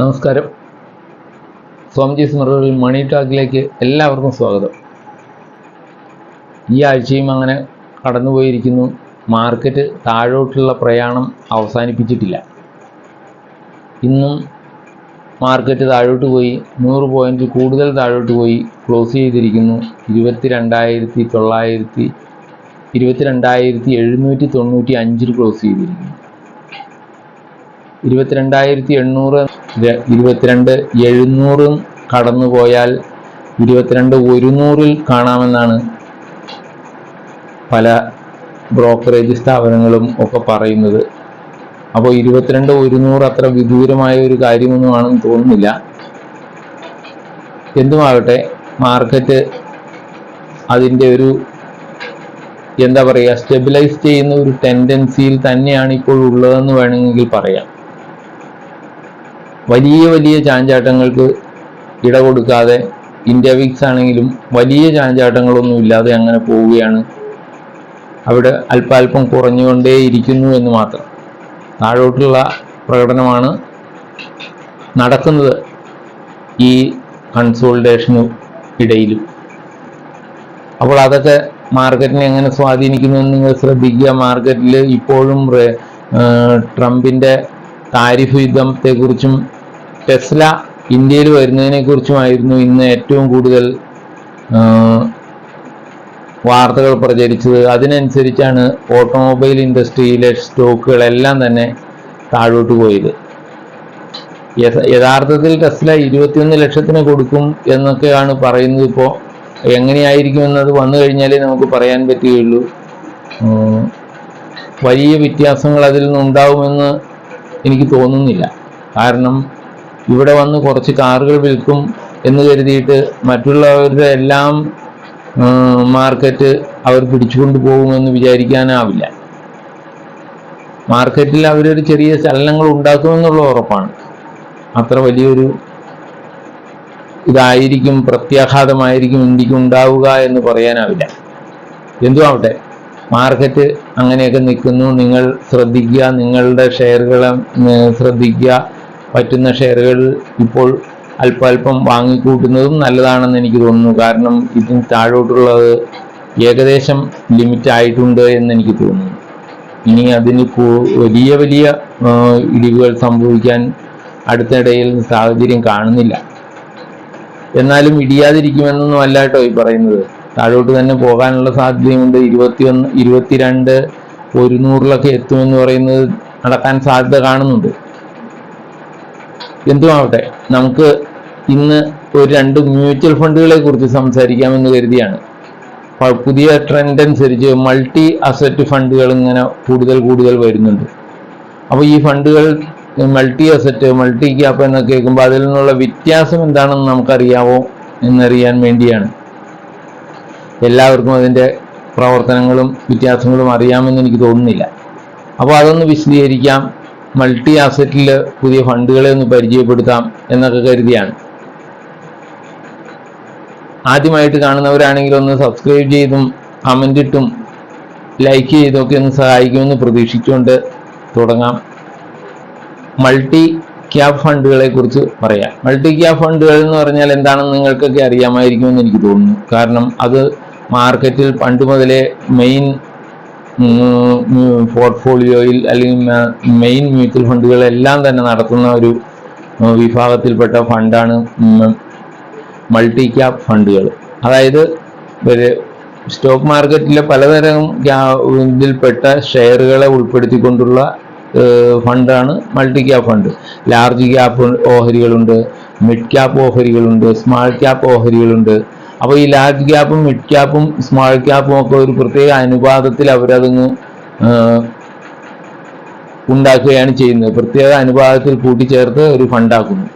നമസ്കാരം. സ്വാമിജി സ്മൃതി മണി ടാക്കിലേക്ക് എല്ലാവർക്കും സ്വാഗതം. ഈ ആഴ്ചയും അങ്ങനെ കടന്നുപോയിരിക്കുന്നു. മാർക്കറ്റ് താഴോട്ടുള്ള പ്രയാണം അവസാനിപ്പിച്ചിട്ടില്ല. ഇന്നും മാർക്കറ്റ് താഴോട്ട് പോയി നൂറ് പോയിന്റ് കൂടുതൽ താഴോട്ട് പോയി ക്ലോസ് ചെയ്തിരിക്കുന്നു. ഇരുപത്തി രണ്ടായിരത്തി തൊള്ളായിരത്തി ഇരുപത്തി രണ്ടായിരത്തി എഴുന്നൂറ്റി തൊണ്ണൂറ്റി അഞ്ചിൽ ക്ലോസ് ചെയ്തിരിക്കുന്നു. ഇരുപത്തിരണ്ടായിരത്തി എണ്ണൂറ് ഇരുപത്തിരണ്ട് എഴുന്നൂറും കടന്നു പോയാൽ ഇരുപത്തിരണ്ട് ഒരുന്നൂറിൽ കാണാമെന്നാണ് പല ബ്രോക്കറേജ് സ്ഥാപനങ്ങളും ഒക്കെ പറയുന്നത്. അപ്പോൾ ഇരുപത്തിരണ്ട് ഒരുന്നൂറ് അത്ര വിദൂരമായ ഒരു കാര്യമൊന്നുമാണെന്ന് തോന്നുന്നില്ല. എന്തുമാകട്ടെ മാർക്കറ്റ് അതിന്റെ ഒരു എന്താ പറയുക സ്റ്റെബിലൈസ് ചെയ്യുന്ന ഒരു ടെൻഡൻസിയിൽ തന്നെയാണ് ഇപ്പോൾ ഉള്ളതെന്ന് വേണമെങ്കിൽ പറയാം. വലിയ വലിയ ചാഞ്ചാട്ടങ്ങൾക്ക് ഇട കൊടുക്കാതെ ഇന്ത്യ വിക്സ് ആണെങ്കിലും വലിയ ചാഞ്ചാട്ടങ്ങളൊന്നും ഇല്ലാതെ അങ്ങനെ പോവുകയാണ്. അവിടെ അല്പാൽപ്പം കുറഞ്ഞുകൊണ്ടേയിരിക്കുന്നു എന്ന് മാത്രം. താഴോട്ടുള്ള പ്രകടനമാണ് നടക്കുന്നത് ഈ കൺസോൾട്ടേഷനു ഇടയിലും. അപ്പോൾ അതൊക്കെ മാർക്കറ്റിനെ എങ്ങനെ സ്വാധീനിക്കുന്നു എന്ന് നിങ്ങൾ ശ്രദ്ധിക്കുക. മാർക്കറ്റിൽ ഇപ്പോഴും ട്രംപിന്റെ താരിഫ് യുദ്ധത്തെക്കുറിച്ചും ടെസ്ല ഇന്ത്യയിൽ വരുന്നതിനെ കുറിച്ചുമായിരുന്നു ഇന്ന് ഏറ്റവും കൂടുതൽ വാർത്തകൾ പ്രചരിച്ചത്. അതിനനുസരിച്ചാണ് ഓട്ടോമൊബൈൽ ഇൻഡസ്ട്രിയിലെ സ്റ്റോക്കുകളെല്ലാം തന്നെ താഴോട്ട് പോയത്. യഥാർത്ഥത്തിൽ ടെസ്ല ഇരുപത്തിയൊന്ന് ലക്ഷത്തിന് കൊടുക്കും എന്നൊക്കെയാണ് പറയുന്നത് ഇപ്പോൾ എങ്ങനെയായിരിക്കും എന്നത് വന്നു കഴിഞ്ഞാലേ നമുക്ക് പറയാൻ പറ്റുകയുള്ളൂ. വലിയ വ്യത്യാസങ്ങൾ അതിൽ നിന്നുണ്ടാവുമെന്ന് എനിക്ക് തോന്നുന്നില്ല. കാരണം ഇവിടെ വന്ന് കുറച്ച് കാറുകൾ വിൽക്കും എന്ന് കരുതിയിട്ട് മറ്റുള്ളവരുടെ എല്ലാം മാർക്കറ്റ് അവർ പിടിച്ചുകൊണ്ട് പോകുമെന്ന് വിചാരിക്കാനാവില്ല. മാർക്കറ്റിൽ അവരൊരു ചെറിയ ചലനങ്ങൾ ഉണ്ടാക്കുമെന്നുള്ള ഉറപ്പാണ്. അത്ര വലിയൊരു ഇതായിരിക്കും പ്രത്യാഘാതമായിരിക്കും ഇന്ത്യയ്ക്ക് ഉണ്ടാവുക എന്ന് പറയാനാവില്ല. എന്തു ആവട്ടെ മാർക്കറ്റ് അങ്ങനെയൊക്കെ നിൽക്കുന്നു. നിങ്ങൾ ശ്രദ്ധിക്കുക നിങ്ങളുടെ ഷെയറുകളെ ശ്രദ്ധിക്കുക. പറ്റുന്ന ഷെയറുകൾ ഇപ്പോൾ അല്പാൽപ്പം വാങ്ങിക്കൂട്ടുന്നതും നല്ലതാണെന്ന് എനിക്ക് തോന്നുന്നു. കാരണം ഇതിന് താഴോട്ടുള്ളത് ഏകദേശം ലിമിറ്റ് ആയിട്ടുണ്ട് എന്ന് എനിക്ക് തോന്നുന്നു. ഇനി അതിന് വലിയ വലിയ ഇടിവുകൾ സംഭവിക്കാൻ അടുത്തിടയിൽ സാഹചര്യം കാണുന്നില്ല. എന്നാലും ഇടിയാതിരിക്കുമെന്നൊന്നും അല്ല കേട്ടോ ഈ പറയുന്നത്. താഴോട്ട് തന്നെ പോകാനുള്ള സാധ്യതയുണ്ട് ഇരുപത്തിയൊന്ന് ഇരുപത്തിരണ്ട് ഒരുന്നൂറിലൊക്കെ എത്തുമെന്ന് പറയുന്നത് നടക്കാൻ സാധ്യത കാണുന്നുണ്ട്. എന്തുമാവട്ടെ നമുക്ക് ഇന്ന് ഒരു രണ്ട് മ്യൂച്വൽ ഫണ്ടുകളെ കുറിച്ച് സംസാരിക്കാമെന്ന് കരുതിയാണ്. പുതിയ ട്രെൻഡ് അനുസരിച്ച് മൾട്ടി അസറ്റ് ഫണ്ടുകൾ ഇങ്ങനെ കൂടുതൽ കൂടുതൽ വരുന്നുണ്ട്. അപ്പോൾ ഈ ഫണ്ടുകൾ മൾട്ടി അസറ്റ് മൾട്ടി ക്യാപ്പ് എന്നൊക്കെ കേൾക്കുമ്പോൾ അതിൽ നിന്നുള്ള വ്യത്യാസം എന്താണെന്ന് നമുക്കറിയാവോ എന്നറിയാൻ വേണ്ടിയാണ്. എല്ലാവർക്കും അതിന്റെ പ്രവർത്തനങ്ങളും വ്യത്യാസങ്ങളും അറിയാമെന്ന് എനിക്ക് തോന്നുന്നില്ല. അപ്പോൾ അതൊന്ന് വിശദീകരിക്കാം. മൾട്ടി ആസറ്റിൽ പുതിയ ഫണ്ടുകളെ ഒന്ന് പരിചയപ്പെടുത്താം എന്നൊക്കെ കരുതിയാണ്. ആദ്യമായിട്ട് കാണുന്നവരാണെങ്കിൽ ഒന്ന് സബ്സ്ക്രൈബ് ചെയ്തും കമന്റ് ഇട്ടും ലൈക്ക് ചെയ്തൊക്കെ ഒന്ന് സഹായിക്കുമെന്ന് പ്രതീക്ഷിച്ചുകൊണ്ട് തുടങ്ങാം. മൾട്ടി ക്യാപ് ഫണ്ടുകളെ കുറിച്ച് പറയാം. മൾട്ടി ക്യാപ് ഫണ്ടുകൾ എന്ന് പറഞ്ഞാൽ എന്താണെന്ന് നിങ്ങൾക്കൊക്കെ അറിയാമായിരിക്കുമെന്ന് എനിക്ക് തോന്നുന്നു. കാരണം അത് മാർക്കറ്റിൽ പണ്ട് മുതലേ മെയിൻ പോർട്ട്ഫോളിയോയിൽ അല്ലെങ്കിൽ മെയിൻ മ്യൂച്വൽ ഫണ്ടുകളെല്ലാം തന്നെ നടത്തുന്ന ഒരു വിഭാഗത്തിൽപ്പെട്ട ഫണ്ടാണ് മൾട്ടി ക്യാപ് ഫണ്ടുകൾ അതായത് ഒരു സ്റ്റോക്ക് മാർക്കറ്റിലെ പലതരം ഇതിൽപ്പെട്ട ഷെയറുകളെ ഉൾപ്പെടുത്തിക്കൊണ്ടുള്ള ഫണ്ടാണ് multi cap fund large cap ഓഹരികളുണ്ട് mid cap ഓഹരികളുണ്ട് സ്മാൾ ക്യാപ് ഓഹരികളുണ്ട് അപ്പോൾ ഈ ലാർജ് ക്യാപ്പും മിഡ് ക്യാപ്പും സ്മോൾ ക്യാപ്പും ഒക്കെ ഒരു പ്രത്യേക അനുപാതത്തിൽ അവരതങ്ങ് ഉണ്ടാക്കുകയാണ് ചെയ്യുന്നത്. പ്രത്യേക അനുപാതത്തിൽ കൂട്ടിച്ചേർത്ത് ഒരു ഫണ്ടാക്കുന്നു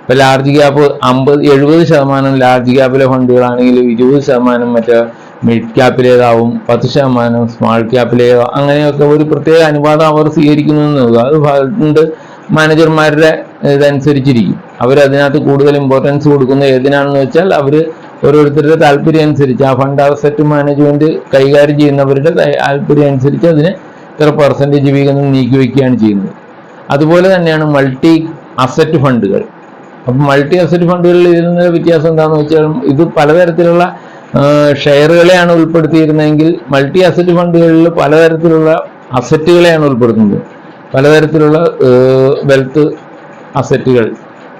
ഇപ്പൊ ലാർജ് ക്യാപ്പ് അമ്പത് എഴുപത് ശതമാനം ലാർജ് ക്യാപ്പിലെ ഫണ്ടുകളാണെങ്കിൽ ഇരുപത് ശതമാനം മറ്റേ മിഡ് ക്യാപ്പിലേതാവും പത്ത് ശതമാനം സ്മാൾ ക്യാപ്പിലേതോ അങ്ങനെയൊക്കെ ഒരു പ്രത്യേക അനുപാതം അവർ സ്വീകരിക്കുന്നു അത് ഫണ്ട് മാനേജർമാരുടെ ഇതനുസരിച്ചിരിക്കും. അവർ കൂടുതൽ ഇമ്പോർട്ടൻസ് കൊടുക്കുന്നത് ഏതിനാണെന്ന് വെച്ചാൽ അവർ ഓരോരുത്തരുടെ താല്പര്യം അനുസരിച്ച് ആ ഫണ്ട് അസറ്റ് മാനേജ്മെന്റ് കൈകാര്യം ചെയ്യുന്നവരുടെ താല്പര്യം അനുസരിച്ച് അതിന് ഇത്ര പെർസെന്റേജ് വീതം നീക്കി വയ്ക്കുകയാണ് ചെയ്യുന്നത്. അതുപോലെ തന്നെയാണ് മൾട്ടി അസറ്റ് ഫണ്ടുകൾ അപ്പം മൾട്ടി അസറ്റ് ഫണ്ടുകളിൽ ഇരുന്ന വ്യത്യാസം എന്താണെന്ന് വെച്ചാൽ ഇത് പലതരത്തിലുള്ള ഷെയറുകളെയാണ് ഉൾപ്പെടുത്തിയിരുന്നതെങ്കിൽ മൾട്ടി അസറ്റ് ഫണ്ടുകളിൽ പലതരത്തിലുള്ള അസറ്റുകളെയാണ് ഉൾപ്പെടുത്തുന്നത്. പലതരത്തിലുള്ള വെൽത്ത് അസറ്റുകൾ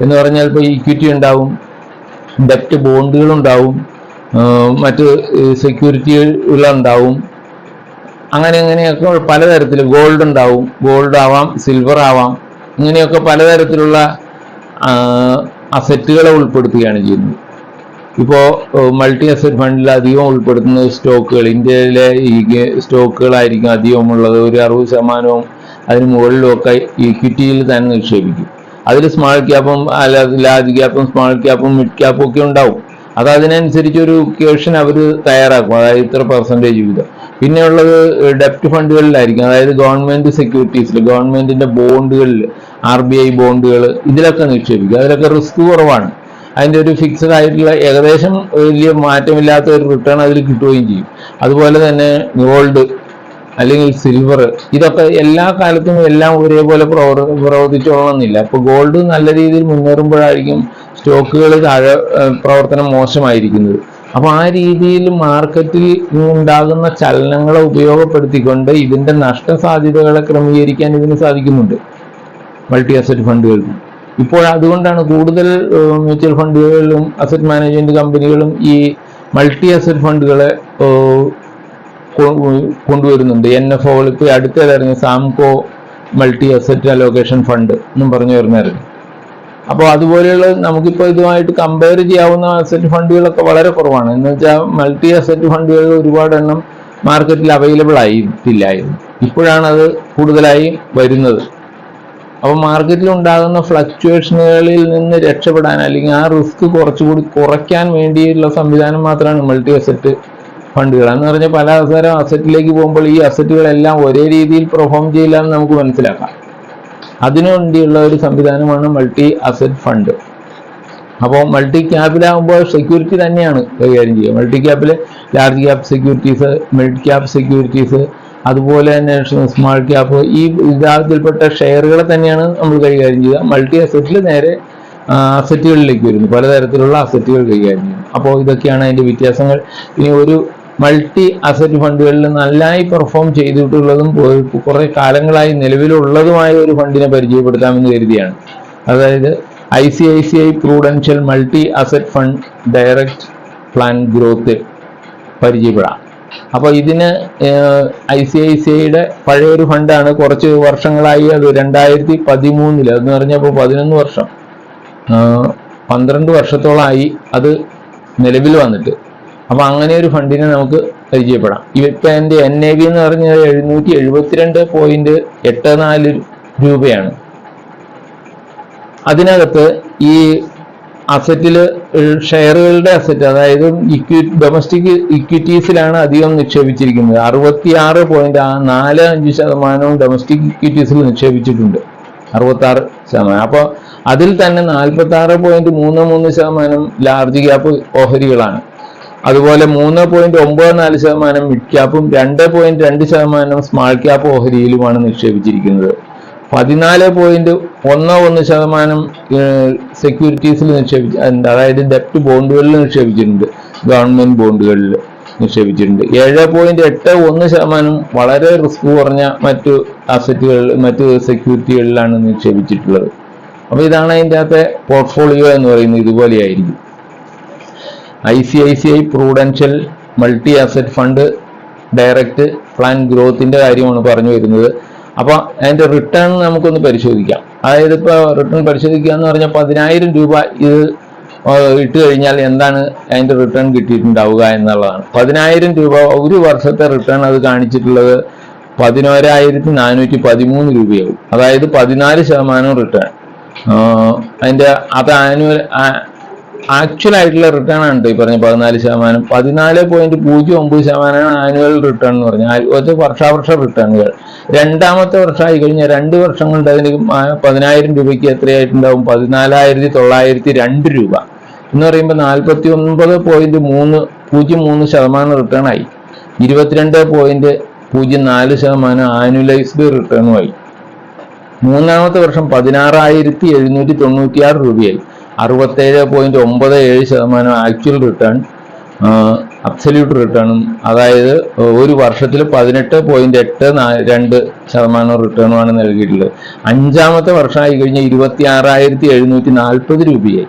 എന്ന് പറഞ്ഞാൽ ഇപ്പോൾ ഇക്വിറ്റി ഉണ്ടാവും ഡെപ്റ്റ് ആ, മറ്റ് സെക്യൂരിറ്റികൾ ഉണ്ടാവും അങ്ങനെ അങ്ങനെയൊക്കെ പലതരത്തിൽ ഗോൾഡ് ഉണ്ടാവും. ഗോൾഡ് ആവാം സിൽവർ ആവാം. ഇങ്ങനെയൊക്കെ പലതരത്തിലുള്ള അസറ്റുകളെ ഉൾപ്പെടുത്തുകയാണ് ചെയ്യുന്നത്. ഇപ്പോൾ മൾട്ടി അസറ്റ് ഫണ്ടിൽ അധികം ഉൾപ്പെടുത്തുന്നത് സ്റ്റോക്കുകൾ ഇന്ത്യയിലെ ഈ സ്റ്റോക്കുകളായിരിക്കും അധികമുള്ളത്. ഒരു അറുപത് ശതമാനവും അതിന് മുകളിലും ഒക്കെ ഇക്വിറ്റിയിൽ തന്നെ നിക്ഷേപിക്കും. അതിൽ സ്മാൾ ക്യാപ്പും അല്ല ലാർജ് ക്യാപ്പും സ്മാൾ ക്യാപ്പും മിഡ് ക്യാപ്പും ഒക്കെ ഉണ്ടാവും. അത് അതിനനുസരിച്ച് ഒരു ക്വഷൻ അവർ തയ്യാറാക്കും. അതായത് ഇത്ര പെർസെന്റേജ് വീതം. പിന്നെയുള്ളത് ഡെപ്റ്റ് ഫണ്ടുകളിലായിരിക്കും അതായത് ഗവൺമെന്റ് സെക്യൂരിറ്റീസിൽ ഗവൺമെന്റിന്റെ ബോണ്ടുകളിൽ ആർ ബി ഐ ബോണ്ടുകൾ ഇതിലൊക്കെ നിക്ഷേപിക്കും. അതിലൊക്കെ റിസ്ക് കുറവാണ്. അതിന്റെ ഒരു ഫിക്സഡ് ആയിട്ടുള്ള ഏകദേശം വലിയ മാറ്റമില്ലാത്ത ഒരു റിട്ടേൺ അതിൽ കിട്ടുകയും ചെയ്യും. അതുപോലെ തന്നെ ഗോൾഡ് അല്ലെങ്കിൽ സിൽവർ ഇതൊക്കെ എല്ലാ കാലത്തും എല്ലാം ഒരേപോലെ പ്രവർ പ്രവർത്തിച്ചോളണമെന്നില്ല. അപ്പൊ ഗോൾഡ് നല്ല രീതിയിൽ മുന്നേറുമ്പോഴായിരിക്കും സ്റ്റോക്കുകൾ താഴെ പ്രവർത്തനം മോശമായിരിക്കുന്നത്. അപ്പൊ ആ രീതിയിൽ മാർക്കറ്റിൽ ഉണ്ടാകുന്ന ചലനങ്ങളെ ഉപയോഗപ്പെടുത്തിക്കൊണ്ട് ഇതിന്റെ നഷ്ട സാധ്യതകളെ ക്രമീകരിക്കാൻ ഇതിന് സാധിക്കുന്നുണ്ട്. മൾട്ടി അസറ്റ് ഫണ്ടുകൾക്ക് ഇപ്പോൾ അതുകൊണ്ടാണ് കൂടുതൽ മ്യൂച്വൽ ഫണ്ടുകളിലും അസറ്റ് മാനേജ്മെന്റ് കമ്പനികളും ഈ മൾട്ടി അസറ്റ് ഫണ്ടുകളെ കൊണ്ടുവരുന്നുണ്ട്. എൻ എഫ് ഒകൾ ഇപ്പോൾ അടുത്തേതായിരുന്നു Samco multi asset allocation fund എന്നും പറഞ്ഞു വരുന്നതായിരുന്നു. അപ്പോൾ അതുപോലെയുള്ള നമുക്കിപ്പോൾ ഇതുമായിട്ട് കമ്പയർ ചെയ്യാവുന്ന അസറ്റ് ഫണ്ടുകളൊക്കെ വളരെ കുറവാണ്. എന്ന് വെച്ചാൽ മൾട്ടി അസറ്റ് ഫണ്ടുകൾ ഒരുപാട് എണ്ണം മാർക്കറ്റിൽ അവൈലബിൾ ആയിട്ടില്ലായിരുന്നു. ഇപ്പോഴാണ് അത് കൂടുതലായി വരുന്നത്. അപ്പോൾ മാർക്കറ്റിൽ ഉണ്ടാകുന്ന ഫ്ലക്ച്വേഷനുകളിൽ നിന്ന് രക്ഷപ്പെടാൻ അല്ലെങ്കിൽ ആ റിസ്ക് കുറച്ചുകൂടി കുറയ്ക്കാൻ വേണ്ടിയുള്ള സംവിധാനം മാത്രമാണ് മൾട്ടി അസറ്റ് ഫണ്ടുകൾ എന്ന് പറഞ്ഞാൽ പല അവസരം അസറ്റിലേക്ക് പോകുമ്പോൾ ഈ അസറ്റുകളെല്ലാം ഒരേ രീതിയിൽ പെർഫോം ചെയ്യില്ല എന്ന് നമുക്ക് മനസ്സിലാക്കാം. അതിനുവേണ്ടിയുള്ള ഒരു സംവിധാനമാണ് മൾട്ടി അസറ്റ് ഫണ്ട് അപ്പോൾ മൾട്ടി ക്യാപ്പിലാകുമ്പോൾ സെക്യൂരിറ്റി തന്നെയാണ് കൈകാര്യം ചെയ്യുക. Multi ക്യാപ്പിൽ large cap securities mid cap securities അതുപോലെ തന്നെ സ്മാൾ ക്യാപ്പ് ഈ വിഭാഗത്തിൽപ്പെട്ട ഷെയറുകളെ തന്നെയാണ് നമ്മൾ കൈകാര്യം ചെയ്യുക. മൾട്ടി അസറ്റിൽ നേരെ അസറ്റുകളിലേക്ക് വരുന്നു. പലതരത്തിലുള്ള അസറ്റുകൾ കൈകാര്യം ചെയ്യുന്നു. അപ്പോൾ ഇതൊക്കെയാണ് അതിന്റെ വ്യത്യാസങ്ങൾ. ഇനി ഒരു മൾട്ടി അസറ്റ് ഫണ്ടുകളിൽ നന്നായി പെർഫോം ചെയ്തിട്ടുള്ളതും കുറേ കാലങ്ങളായി നിലവിലുള്ളതുമായ ഒരു ഫണ്ടിനെ പരിചയപ്പെടുത്താമെന്ന് കരുതിയാണ്. അതായത് I C I C I prudential multi asset fund direct plan growth പരിചയപ്പെടാം. അപ്പോൾ ഇതിന് ഐ സി ഐ സി ഐയുടെ പഴയൊരു ഫണ്ടാണ് കുറച്ച് വർഷങ്ങളായി അത് രണ്ടായിരത്തി പതിമൂന്നിൽ എന്ന് പറഞ്ഞപ്പോൾ പതിനൊന്ന് വർഷം. പന്ത്രണ്ട് വർഷത്തോളമായി അത് നിലവിൽ വന്നിട്ട്. അപ്പൊ അങ്ങനെ ഒരു ഫണ്ടിനെ നമുക്ക് പരിചയപ്പെടാം. ഇപ്പൊ എന്റെ എൻ എ വി എന്ന് പറഞ്ഞാൽ എഴുന്നൂറ്റി എഴുപത്തിരണ്ട് പോയിന്റ് എട്ട് നാല് രൂപയാണ്. അതിനകത്ത് ഈ അസറ്റിൽ ഷെയറുകളുടെ അസറ്റ് അതായത് ഇക്വി ഡൊമസ്റ്റിക് ഇക്വിറ്റീസിലാണ് അധികം നിക്ഷേപിച്ചിരിക്കുന്നത്. അറുപത്തി ആറ് പോയിന്റ് നാല് അഞ്ച് ശതമാനവും ഡൊമസ്റ്റിക് ഇക്വിറ്റീസിൽ നിക്ഷേപിച്ചിട്ടുണ്ട്. അറുപത്തി ആറ് ശതമാനം. അപ്പോൾ അതിൽ തന്നെ നാൽപ്പത്തി ആറ് പോയിന്റ് മൂന്ന് മൂന്ന് ശതമാനം ലാർജ് ക്യാപ്പ് ഓഹരികളാണ്. അതുപോലെ മൂന്ന് പോയിന്റ് ഒമ്പത് നാല് ശതമാനം മിഡ് ക്യാപ്പും രണ്ട് പോയിന്റ് രണ്ട് ശതമാനം സ്മാൾ ക്യാപ്പ് ഓഹരിയിലുമാണ് നിക്ഷേപിച്ചിരിക്കുന്നത്. പതിനാല് പോയിന്റ് ഒന്ന് ഒന്ന് ശതമാനം സെക്യൂരിറ്റീസിൽ നിക്ഷേപിച്ച അതായത് ഡെപ്റ്റ് ബോണ്ടുകളിൽ നിക്ഷേപിച്ചിട്ടുണ്ട്. ഗവൺമെന്റ് ബോണ്ടുകളിൽ നിക്ഷേപിച്ചിട്ടുണ്ട്. ഏഴ് പോയിന്റ് എട്ട് ഒന്ന് ശതമാനം വളരെ റിസ്ക് കുറഞ്ഞ മറ്റു അസറ്റുകളിൽ മറ്റു സെക്യൂരിറ്റികളിലാണ് നിക്ഷേപിച്ചിട്ടുള്ളത്. അപ്പൊ ഇതാണ് അതിന്റെ അകത്തെ പോർട്ട്ഫോളിയോ എന്ന് പറയുന്നത് ഇതുപോലെയായിരിക്കും. I C I C I prudential multi asset fund direct plan ഗ്രോത്തിന്റെ കാര്യമാണ് പറഞ്ഞു വരുന്നത്. അപ്പോൾ അതിന്റെ റിട്ടേൺ നമുക്കൊന്ന് പരിശോധിക്കാം. അതായത് ഇപ്പോൾ റിട്ടേൺ പരിശോധിക്കുക എന്ന് പറഞ്ഞാൽ പതിനായിരം രൂപ ഇത് ഇട്ട് കഴിഞ്ഞാൽ എന്താണ് അതിന്റെ റിട്ടേൺ കിട്ടിയിട്ടുണ്ടാവുക എന്നുള്ളതാണ്. പതിനായിരം രൂപ ഒരു വർഷത്തെ റിട്ടേൺ അത് കാണിച്ചിട്ടുള്ളത് പതിനോരായിരത്തി നാനൂറ്റി പതിമൂന്ന് രൂപയാവും. അതായത് പതിനാല് ശതമാനം റിട്ടേൺ അതിന്റെ അത് ആനുവൽ ആക്ച്വൽ ആയിട്ടുള്ള റിട്ടേൺ ആണ് ഈ പറഞ്ഞ പതിനാല് ശതമാനം. പതിനാല് പോയിന്റ് പൂജ്യം ഒമ്പത് ശതമാനമാണ് ആനുവൽ റിട്ടേൺ എന്ന് പറഞ്ഞാൽ അത് വർഷാവർഷ റിട്ടേണുകൾ രണ്ടാമത്തെ വർഷമായി കഴിഞ്ഞാൽ രണ്ട് വർഷം കൊണ്ട് അതിന് പതിനായിരം രൂപയ്ക്ക് എത്രയായിട്ടുണ്ടാവും? പതിനാലായിരത്തി തൊള്ളായിരത്തി രണ്ട് രൂപ. എന്ന് പറയുമ്പോൾ നാൽപ്പത്തി ഒൻപത് പോയിന്റ് മൂന്ന് പൂജ്യം മൂന്ന് ശതമാനം റിട്ടേൺ ആയി. ഇരുപത്തിരണ്ട് പോയിന്റ് പൂജ്യം നാല് ശതമാനം ആനുവലൈസ്ഡ് റിട്ടേണുമായി മൂന്നാമത്തെ വർഷം പതിനാറായിരത്തി എഴുന്നൂറ്റി തൊണ്ണൂറ്റിയാറ് രൂപയായി. അറുപത്തേഴ് പോയിന്റ് ഒമ്പത് ഏഴ് ശതമാനം ആക്ച്വൽ റിട്ടേൺ അബ്സല്യൂട്ട് റിട്ടേണും അതായത് ഒരു വർഷത്തിൽ പതിനെട്ട് പോയിന്റ് എട്ട് രണ്ട് ശതമാനം റിട്ടേണുമാണ് നൽകിയിട്ടുള്ളത്. അഞ്ചാമത്തെ വർഷമായി കഴിഞ്ഞ ഇരുപത്തി ആറായിരത്തി എഴുന്നൂറ്റി നാൽപ്പത് രൂപയായി.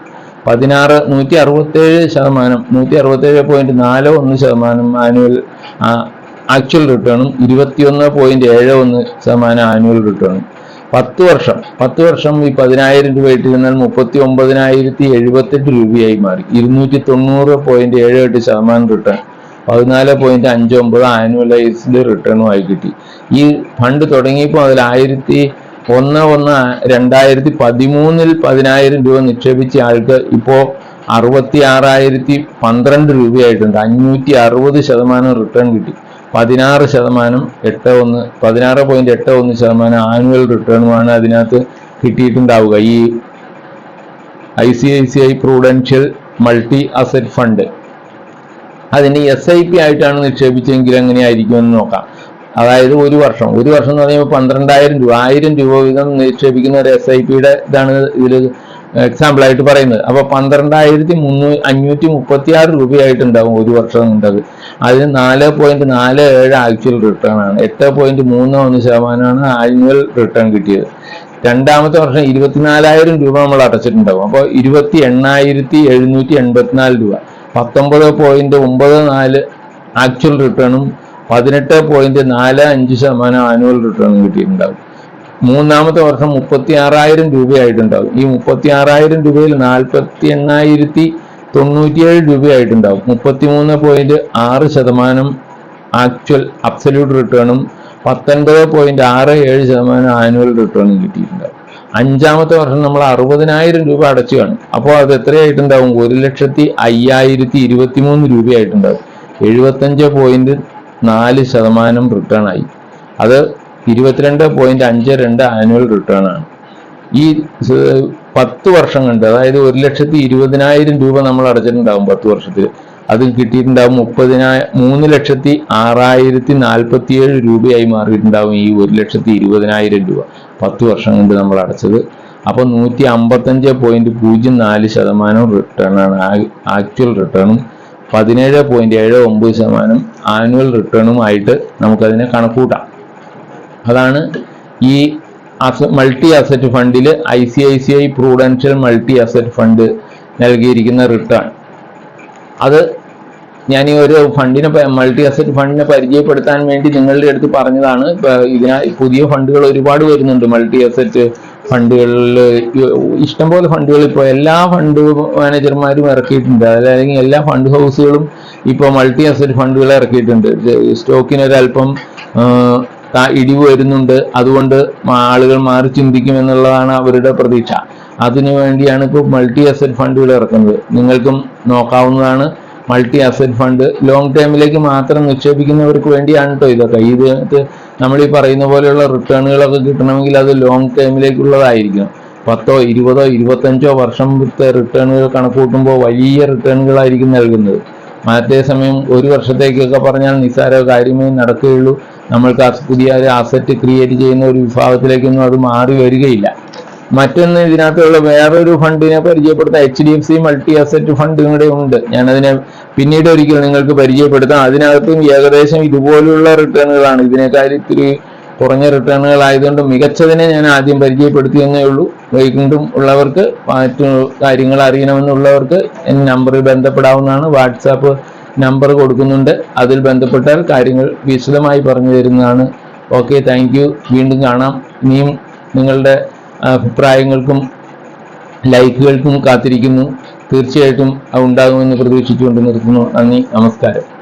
പതിനാറ് നൂറ്റി അറുപത്തേഴ് ശതമാനം നൂറ്റി അറുപത്തേഴ് പോയിന്റ് നാല് ഒന്ന് ശതമാനം ആനുവൽ ആക്ച്വൽ റിട്ടേണും ഇരുപത്തിയൊന്ന് പോയിന്റ് ഏഴ് ഒന്ന് ശതമാനം ആനുവൽ റിട്ടേണും പത്ത് വർഷം. പത്ത് വർഷം ഈ പതിനായിരം രൂപ ഇട്ടിരുന്നാൽ മുപ്പത്തി ഒമ്പതിനായിരത്തി എഴുപത്തെട്ട് രൂപയായി മാറി. ഇരുന്നൂറ്റി തൊണ്ണൂറ് പോയിന്റ് ഏഴ് എട്ട് ശതമാനം റിട്ടേൺ പതിനാല് പോയിന്റ് അഞ്ച് ഒമ്പത് ആനുവലൈസ്ഡ് റിട്ടേണുമായി കിട്ടി. ഈ ഫണ്ട് തുടങ്ങിയപ്പോൾ അതിൽ ആയിരത്തി ഒന്ന് ഒന്ന് രണ്ടായിരത്തി പതിമൂന്നിൽ പതിനായിരം രൂപ നിക്ഷേപിച്ച ആൾക്ക് ഇപ്പോൾ അറുപത്തി ആറായിരത്തി പന്ത്രണ്ട് രൂപയായിട്ടുണ്ട്. അഞ്ഞൂറ്റി അറുപത് ശതമാനം റിട്ടേൺ കിട്ടി. പതിനാറ് ശതമാനം എട്ട് ഒന്ന് പതിനാറ് പോയിന്റ് എട്ട് ഒന്ന് ശതമാനം ആനുവൽ റിട്ടേണുമാണ് അതിനകത്ത് കിട്ടിയിട്ടുണ്ടാവുക. ഈ I C I C I prudential multi asset fund അതിന് എസ് ഐ പി ആയിട്ടാണ് നിക്ഷേപിച്ചെങ്കിൽ എങ്ങനെയായിരിക്കും എന്ന് നോക്കാം. അതായത് ഒരു വർഷം. ഒരു വർഷം എന്ന് പറയുമ്പോൾ പന്ത്രണ്ടായിരം രൂപ ആയിരം രൂപ വീതം നിക്ഷേപിക്കുന്ന ഒരു എസ് ഐ പിയുടെ ഇതാണ് ഇതിൽ എക്സാമ്പിൾ ആയിട്ട് പറയുന്നത്. അപ്പൊ പന്ത്രണ്ടായിരത്തി മുന്നൂ അഞ്ഞൂറ്റി മുപ്പത്തി ആറ് രൂപയായിട്ടുണ്ടാവും ഒരു വർഷം ഉണ്ടത് അതിന് നാല് പോയിന്റ് നാല് ഏഴ് ആക്ച്വൽ റിട്ടേൺ ആണ്. എട്ട് പോയിന്റ് മൂന്ന് ഒന്ന് ശതമാനമാണ് ആനുവൽ റിട്ടേൺ കിട്ടിയത്. രണ്ടാമത്തെ വർഷം ഇരുപത്തിനാലായിരം രൂപ നമ്മൾ അടച്ചിട്ടുണ്ടാവും. അപ്പോൾ ഇരുപത്തി എണ്ണായിരത്തി എഴുന്നൂറ്റി എൺപത്തിനാല് രൂപ. പത്തൊമ്പത് പോയിന്റ് ഒമ്പത് നാല് ആക്ച്വൽ റിട്ടേണും പതിനെട്ട് പോയിന്റ് നാല് അഞ്ച് ശതമാനം ആനുവൽ റിട്ടേണും കിട്ടിയിട്ടുണ്ടാവും. മൂന്നാമത്തെ വർഷം മുപ്പത്തി ആറായിരം രൂപയായിട്ടുണ്ടാവും. ഈ മുപ്പത്തി ആറായിരം രൂപയിൽ നാൽപ്പത്തി എണ്ണായിരത്തി തൊണ്ണൂറ്റിയേഴ് രൂപയായിട്ടുണ്ടാവും. മുപ്പത്തി മൂന്ന് പോയിന്റ് ആറ് ശതമാനം ആക്ച്വൽ അബ്സല്യൂട്ട് റിട്ടേണും പത്തൊൻപത് പോയിന്റ് ആറ് ഏഴ് ശതമാനം ആനുവൽ റിട്ടേണും കിട്ടിയിട്ടുണ്ടാവും. അഞ്ചാമത്തെ വർഷം നമ്മൾ അറുപതിനായിരം രൂപ അടച്ചു കാണും അപ്പോൾ അത് എത്രയായിട്ടുണ്ടാവും? ഒരു ലക്ഷത്തി അയ്യായിരത്തി ഇരുപത്തി മൂന്ന് രൂപയായിട്ടുണ്ടാവും. എഴുപത്തഞ്ച് പോയിന്റ് നാല് ശതമാനം റിട്ടേൺ ആയി. അത് ഇരുപത്തിരണ്ട് പോയിന്റ് അഞ്ച് രണ്ട് ആനുവൽ റിട്ടേൺ ആണ്. ഈ പത്ത് വർഷം കണ്ട് അതായത് ഒരു ലക്ഷത്തി ഇരുപതിനായിരം രൂപ നമ്മൾ അടച്ചിട്ടുണ്ടാവും പത്ത് വർഷത്തിൽ. അത് കിട്ടിയിട്ടുണ്ടാവും മുപ്പതിനായ മൂന്ന് ലക്ഷത്തി ആറായിരത്തി നാൽപ്പത്തിയേഴ് രൂപയായി മാറിയിട്ടുണ്ടാവും ഈ ഒരു ലക്ഷത്തി ഇരുപതിനായിരം രൂപ പത്ത് വർഷം കൊണ്ട് നമ്മൾ അടച്ചത്. അപ്പൊ നൂറ്റി അമ്പത്തഞ്ച് പോയിന്റ് പൂജ്യം നാല് ശതമാനം റിട്ടേൺ ആണ്. ആക്ച്വൽ റിട്ടേണും പതിനേഴ് പോയിന്റ് ഏഴ് ഒമ്പത് ശതമാനം ആനുവൽ റിട്ടേണും ആയിട്ട് നമുക്കതിനെ കണക്കൂട്ടാം അതാണ് ഈ മൾട്ടി അസറ്റ് ഫണ്ടിൽ I C I C I prudential multi asset fund നൽകിയിരിക്കുന്ന റിട്ടേൺ അത് ഞാൻ ഈ ഒരു ഫണ്ടിനെ മൾട്ടി അസറ്റ് ഫണ്ടിനെ പരിചയപ്പെടുത്താൻ വേണ്ടി നിങ്ങളുടെ അടുത്ത് പറഞ്ഞതാണ്. ഇതിനാ പുതിയ ഫണ്ടുകൾ ഒരുപാട് വരുന്നുണ്ട്. മൾട്ടി അസറ്റ് ഫണ്ടുകളിൽ ഇഷ്ടംപോലെ ഫണ്ടുകൾ ഇപ്പോൾ എല്ലാ ഫണ്ട് മാനേജർമാരും ഇറക്കിയിട്ടുണ്ട്. അതല്ലെങ്കിൽ എല്ലാ ഫണ്ട് ഹൗസുകളും ഇപ്പോൾ മൾട്ടി അസറ്റ് ഫണ്ടുകൾ ഇറക്കിയിട്ടുണ്ട് സ്റ്റോക്കിന് ഒരല്പം ആ, താ- ഇടിവ് വരുന്നുണ്ട്. അതുകൊണ്ട് ആളുകൾ മാറി ചിന്തിക്കും എന്നുള്ളതാണ് അവരുടെ പ്രതീക്ഷ. അതിനു വേണ്ടിയാണ് ഇപ്പോൾ മൾട്ടി അസറ്റ് ഫണ്ടുകൾ ഇറക്കുന്നത്. നിങ്ങൾക്കും നോക്കാവുന്നതാണ് മൾട്ടി അസറ്റ് ഫണ്ട് ലോങ് ടൈമിലേക്ക് മാത്രം നിക്ഷേപിക്കുന്നവർക്ക് വേണ്ടിയാണ് കേട്ടോ ഇതൊക്കെ. ഇതിനകത്ത് നമ്മൾ ഈ പറയുന്ന പോലെയുള്ള റിട്ടേണുകളൊക്കെ കിട്ടണമെങ്കിൽ അത് ലോങ് ടൈമിലേക്കുള്ളതായിരിക്കണം പത്തോ ഇരുപതോ ഇരുപത്തഞ്ചോ വർഷത്തെ റിട്ടേണുകൾ കണക്കൂട്ടുമ്പോൾ വലിയ റിട്ടേണുകളായിരിക്കും നൽകുന്നത്. മറ്റേ സമയം ഒരു വർഷത്തേക്കൊക്കെ പറഞ്ഞാൽ നിസ്സാര കാര്യമേ നടക്കുകയുള്ളൂ. നമ്മൾക്ക് പുതിയ ഒരു അസറ്റ് ക്രിയേറ്റ് ചെയ്യുന്ന ഒരു വിഭാഗത്തിലേക്കൊന്നും അത് മാറി വരികയില്ല. മറ്റൊന്ന് ഇതിനകത്തുള്ള വേറൊരു ഫണ്ടിനെ പരിചയപ്പെടുത്താൻ H D F C multi asset fund ഇവിടെ ഉണ്ട്. ഞാനതിനെ പിന്നീട് ഒരിക്കൽ നിങ്ങൾക്ക് പരിചയപ്പെടുത്താം. അതിനകത്തും ഏകദേശം ഇതുപോലുള്ള റിട്ടേണുകളാണ്. ഇതിനേക്കാൾ ഇത്തിരി കുറഞ്ഞ റിട്ടേണുകൾ ആയതുകൊണ്ട് മികച്ചതിനെ ഞാൻ ആദ്യം പരിചയപ്പെടുത്തിയെന്നേ ഉള്ളൂ. വൈകുണ്ടും ഉള്ളവർക്ക് മറ്റു കാര്യങ്ങൾ അറിയണമെന്നുള്ളവർക്ക് നമ്പറിൽ ബന്ധപ്പെടാവുന്നതാണ്. വാട്സാപ്പ് നമ്പർ കൊടുക്കുന്നുണ്ട്. അതിൽ ബന്ധപ്പെട്ടാൽ കാര്യങ്ങൾ വിശദമായി പറഞ്ഞു തരുന്നതാണ്. ഓക്കെ താങ്ക് വീണ്ടും കാണാം. ഇനിയും നിങ്ങളുടെ അഭിപ്രായങ്ങൾക്കും ലൈക്കുകൾക്കും കാത്തിരിക്കുന്നു. തീർച്ചയായിട്ടും ഉണ്ടാകുമെന്ന് പ്രതീക്ഷിച്ചുകൊണ്ട് നിർത്തുന്നു. നന്ദി നമസ്കാരം.